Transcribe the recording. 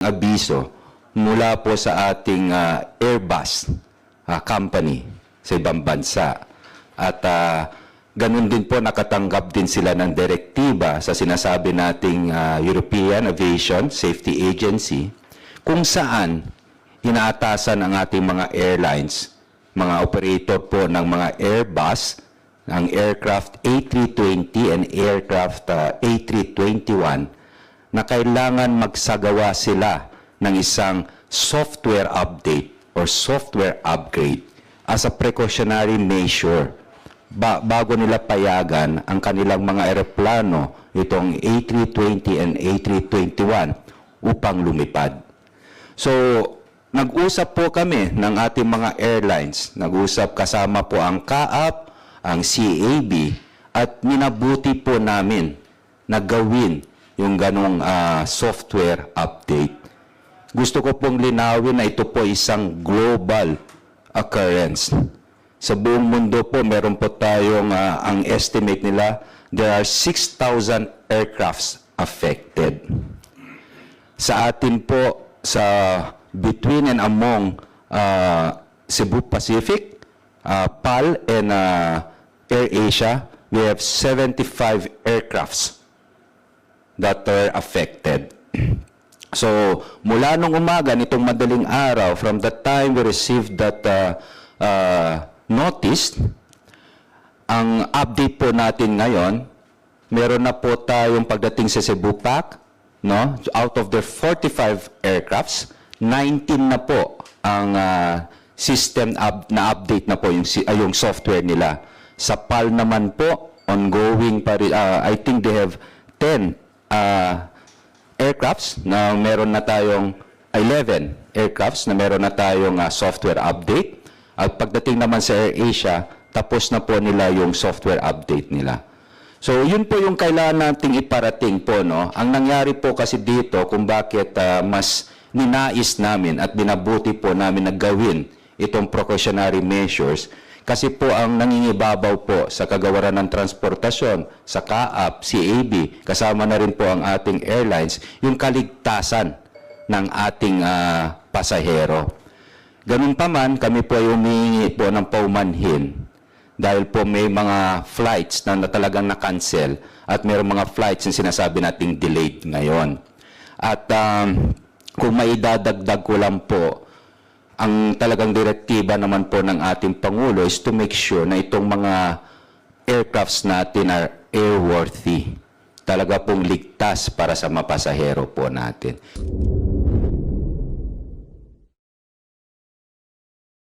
abiso mula po sa ating ah, Airbus ah, company sa ibang bansa. At ah, ganun din po nakatanggap din sila ng direktiba sa sinasabi nating ah, European Aviation Safety Agency kung saan inaatasan ang ating mga airlines, mga operator po ng mga Airbus, ng aircraft A320 and aircraft ah, A321 na kailangan magsagawa sila ng isang software update or software upgrade as a precautionary measure ba- bago nila payagan ang kanilang mga eroplano, itong A320 and A321, upang lumipad. So, nag-usap po kami ng ating mga airlines. Nag-usap kasama po ang CAAP, ang CAB, at minabuti po namin na gawin yung ganong ah, software update. Gusto ko pong linawin na ito po isang global occurrence. Sa buong mundo po, meron po tayong, ah, ang estimate nila, there are 6,000 aircrafts affected sa atin po sa between and among uh, Cebu Pacific, uh, PAL and uh, Air Asia, we have 75 aircrafts that are affected. So, mula nung umaga, nitong madaling araw, from the time we received that uh, uh, notice, ang update po natin ngayon, meron na po tayong pagdating sa Cebu PAC, no? Out of the 45 aircrafts, 19 na po ang ah, system up, na update na po yung, ah, yung software nila. Sa PAL naman po, ongoing pa rin, ah, I think they have 10 ah, aircrafts na meron na tayong 11 aircrafts na meron na tayong ah, software update. At pagdating naman sa AirAsia, tapos na po nila yung software update nila. So, yun po yung kailangan nating iparating po, no? Ang nangyari po kasi dito, kung bakit ah, mas ninais namin at binabuti po namin na gawin itong precautionary measures, kasi po ang nangingibabaw po sa kagawaran ng transportasyon, sa CAAP, CAB, kasama na rin po ang ating airlines, yung kaligtasan ng ating ah, pasahero. Ganun pa man, kami po ay humingi po ng paumanhin dahil po may mga flights na, na talagang na-cancel at mayroong mga flights na sinasabi nating delayed ngayon. At um, kung maidadagdag ko lang po, ang talagang direktiba naman po ng ating Pangulo is to make sure na itong mga aircrafts natin are airworthy. Talaga pong ligtas para sa mapasahero po natin.